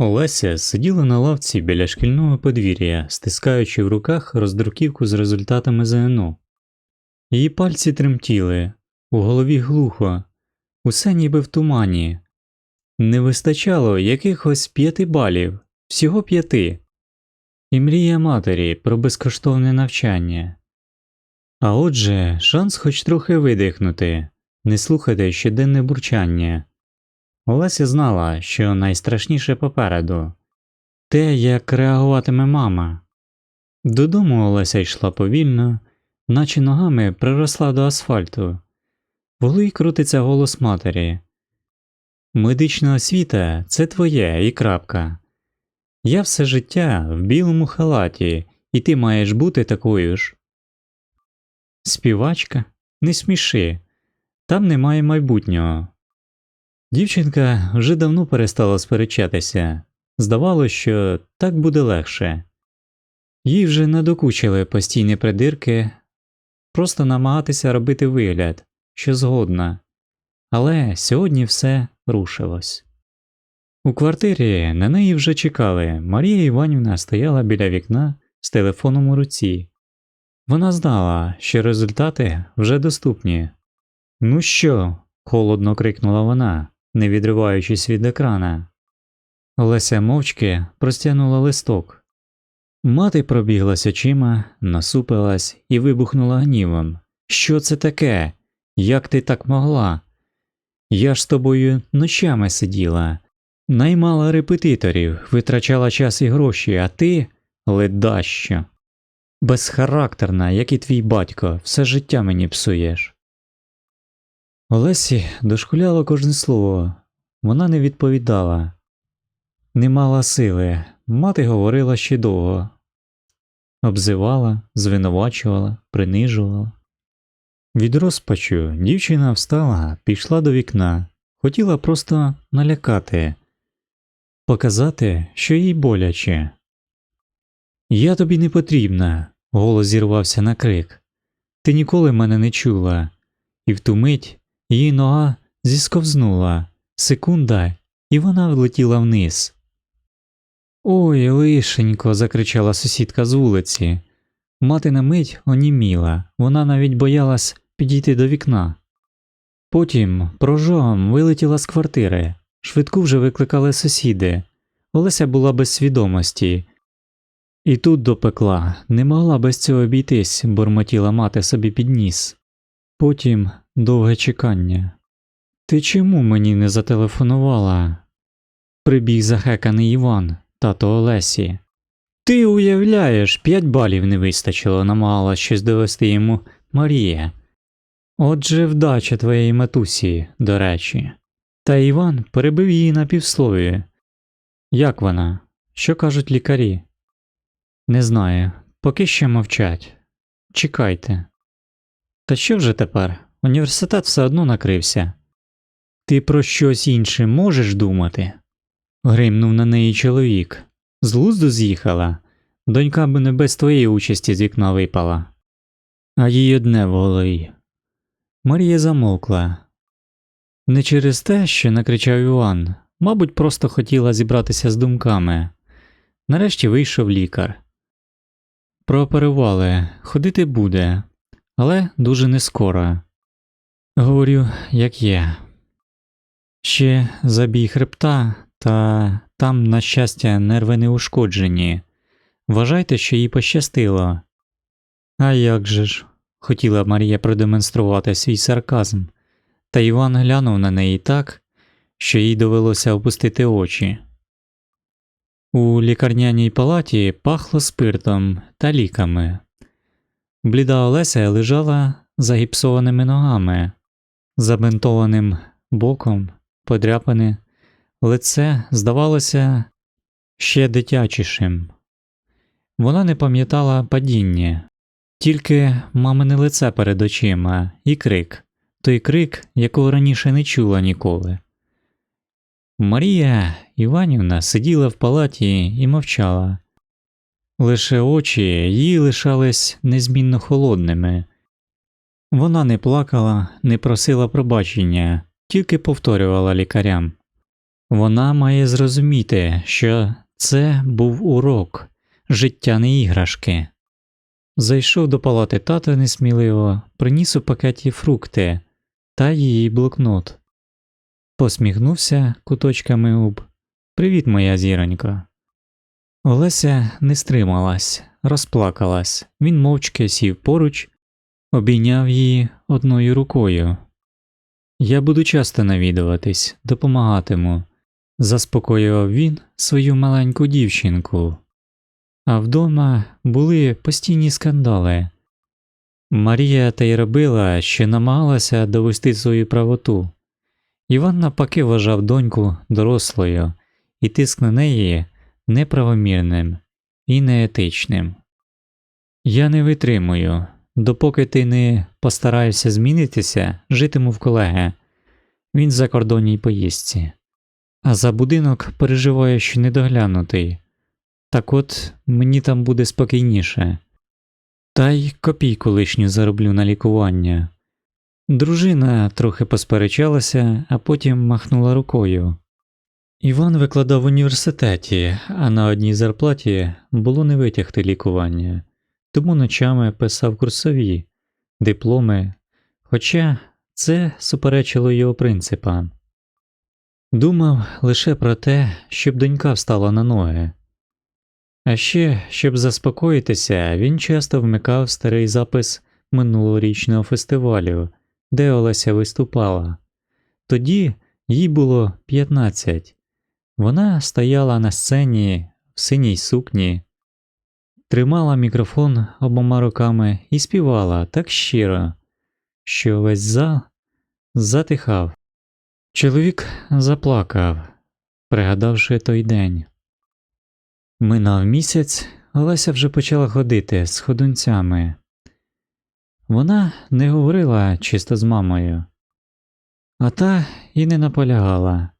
Олеся сиділа на лавці біля шкільного подвір'я, стискаючи в руках роздруківку з результатами ЗНО. Її пальці тремтіли, у голові глухо, усе ніби в тумані. Не вистачало якихось п'яти балів, всього п'яти. І мрія матері про безкоштовне навчання. А отже, шанс хоч трохи видихнути, не слухати щоденне бурчання. Олеся знала, що найстрашніше попереду те, як реагуватиме мама. Додому Олеся йшла повільно, наче ногами приросла до асфальту. В крутиться голос матері. Медична освіта це твоє і крапка. Я все життя в білому халаті, і ти маєш бути такою ж. Співачка, не сміши, там немає майбутнього. Дівчинка вже давно перестала сперечатися, здавалося, що так буде легше. Їй вже надокучили постійні придирки, просто намагатися робити вигляд, що згодна, але сьогодні все рушилось. У квартирі на неї вже чекали. Марія Іванівна стояла біля вікна з телефоном у руці. Вона знала, що результати вже доступні. Ну що? холодно крикнула вона, не відриваючись від екрана. Олеся мовчки простягнула листок. Мати пробіглась очима, насупилась і вибухнула гнівом. Що це таке? Як ти так могла? Я ж з тобою ночами сиділа, наймала репетиторів, витрачала час і гроші, а ти ледащо. Безхарактерна, як і твій батько, все життя мені псуєш. Олесі дошкуляло кожне слово, вона не відповідала, не мала сили, мати говорила ще довго, обзивала, звинувачувала, принижувала. Від розпачу дівчина встала, пішла до вікна, хотіла просто налякати, показати, що їй боляче. Я тобі не потрібна, голос зірвався на крик. Ти ніколи мене не чула, і в ту мить її нога зісковзнула, секунда, і вона влетіла вниз. Ой, лишенько. закричала сусідка з вулиці. Мати на мить оніміла, вона навіть боялась підійти до вікна. Потім прожогом вилетіла з квартири, швидку вже викликали сусіди. Олеся була без свідомості. І тут допекла, не могла без цього обійтись, бурмотіла мати собі під ніс. Потім довге чекання. Ти чому мені не зателефонувала? Прибіг захеканий Іван, тато Олесі. Ти уявляєш, п'ять балів не вистачило, намагалась щось довести йому Марія. Отже, вдача твоєї матусі, до речі. Та Іван перебив її на півслові. Як вона? Що кажуть лікарі? Не знаю, поки ще мовчать. Чекайте. Та що вже тепер? Університет все одно накрився. Ти про щось інше можеш думати? гримнув на неї чоловік. З лузду з'їхала. Донька би не без твоєї участі з вікна випала, а їй одне в голові. Марія замовкла. Не через те, що накричав Іван, мабуть, просто хотіла зібратися з думками. Нарешті вийшов лікар. Прооперували, ходити буде, але дуже не скоро. Говорю, як є. Ще забій хребта, та там, на щастя, нерви не ушкоджені. Вважайте, що їй пощастило. А як же ж, хотіла Марія продемонструвати свій сарказм, та Іван глянув на неї так, що їй довелося опустити очі. У лікарняній палаті пахло спиртом та ліками. Бліда Олеся лежала загіпсованими ногами, забинтованим боком, подряпане, лице здавалося ще дитячішим. Вона не пам'ятала падіння, тільки мамине лице перед очима і крик, той крик, якого раніше не чула ніколи. Марія Іванівна сиділа в палаті і мовчала. Лише очі її лишались незмінно холодними. Вона не плакала, не просила пробачення, тільки повторювала лікарям Вона має зрозуміти, що це був урок, життя не іграшки. Зайшов до палати тата несміливо, приніс у пакеті фрукти та її блокнот. Посміхнувся куточками губ. Привіт, моя зіронько. Олеся не стрималась, розплакалась. Він мовчки сів поруч, обійняв її одною рукою. Я буду часто навідуватись, допомагатиму, заспокоював він свою маленьку дівчинку. А вдома були постійні скандали. Марія та й робила, що намагалася довести свою правоту. Іван навпаки вважав доньку дорослою, і тиск на неї неправомірним і неетичним. Я не витримую, допоки ти не постараєшся змінитися, житиму в колеги. Він в закордонній поїздці. А за будинок переживає, що недоглянутий. Так от мені там буде спокійніше. Та й копійку лишню зароблю на лікування. Дружина трохи посперечалася, а потім махнула рукою. Іван викладав в університеті, а на одній зарплаті було не витягти лікування, тому ночами писав курсові, дипломи, хоча це суперечило його принципам. Думав лише про те, щоб донька встала на ноги. А ще, щоб заспокоїтися, він часто вмикав старий запис минулорічного фестивалю, де Олеся виступала. Тоді їй було 15. Вона стояла на сцені в синій сукні, тримала мікрофон обома руками і співала так щиро, що весь зал затихав. Чоловік заплакав, пригадавши той день. Минав місяць, Олеся вже почала ходити з ходунцями. Вона не говорила чисто з мамою, а та і не наполягала.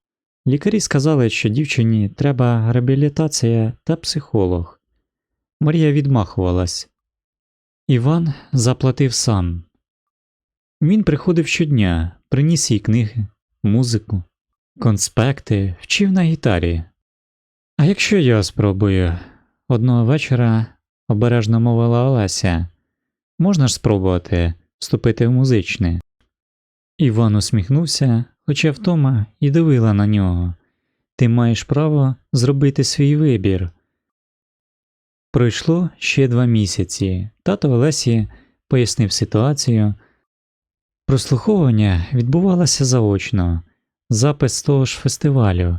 Лікарі сказали, що дівчині треба реабілітація та психолог. Марія відмахувалась. Іван заплатив сам. Він приходив щодня, приніс їй книги, музику, конспекти, вчив на гітарі. А якщо я спробую, одного вечора обережно мовила Олеся, можна ж спробувати вступити в музичне. Іван усміхнувся, хоча втома і дивила на нього. Ти маєш право зробити свій вибір. Пройшло ще два місяці. Тато Олесі пояснив ситуацію. Прослуховування відбувалося заочно, запис того ж фестивалю.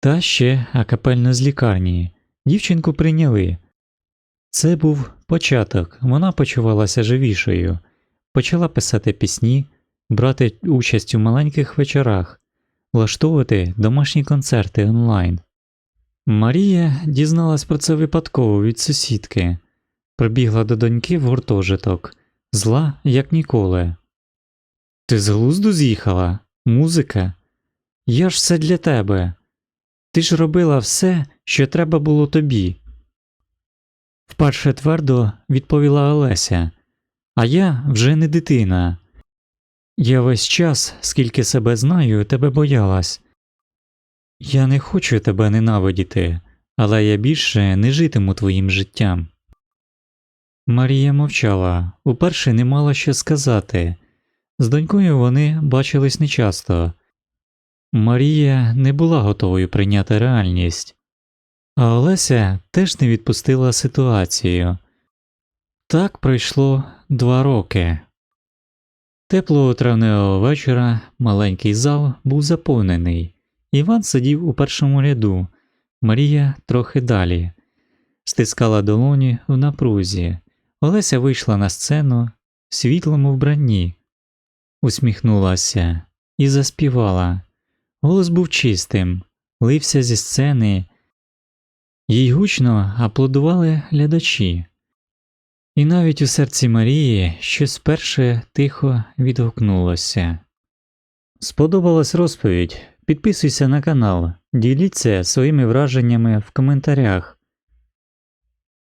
Та ще акапельно з лікарні. Дівчинку прийняли. Це був початок, вона почувалася живішою, почала писати пісні, брати участь у маленьких вечорах, влаштовувати домашні концерти онлайн. Марія дізналась про це випадково від сусідки, прибігла до доньки в гуртожиток, зла, як ніколи. Ти з глузду з'їхала? Музика? Я ж все для тебе. Ти ж робила все, що треба було тобі. Вперше твердо відповіла Олеся, а я вже не дитина. Я весь час, скільки себе знаю, тебе боялась. Я не хочу тебе ненавидіти, але я більше не житиму твоїм життям. Марія мовчала, уперше не мала що сказати. З донькою вони бачились нечасто. Марія не була готовою прийняти реальність, а Олеся теж не відпустила ситуацію. Так пройшло два роки. Теплого травневого вечора маленький зал був заповнений. Іван сидів у першому ряду, Марія трохи далі, стискала долоні в напрузі. Олеся вийшла на сцену в світлому вбранні, усміхнулася і заспівала. Голос був чистим, лився зі сцени, їй гучно аплодували глядачі. І навіть у серці Марії щось перше тихо відгукнулося. Сподобалась розповідь. Підписуйся на канал, діліться своїми враженнями в коментарях.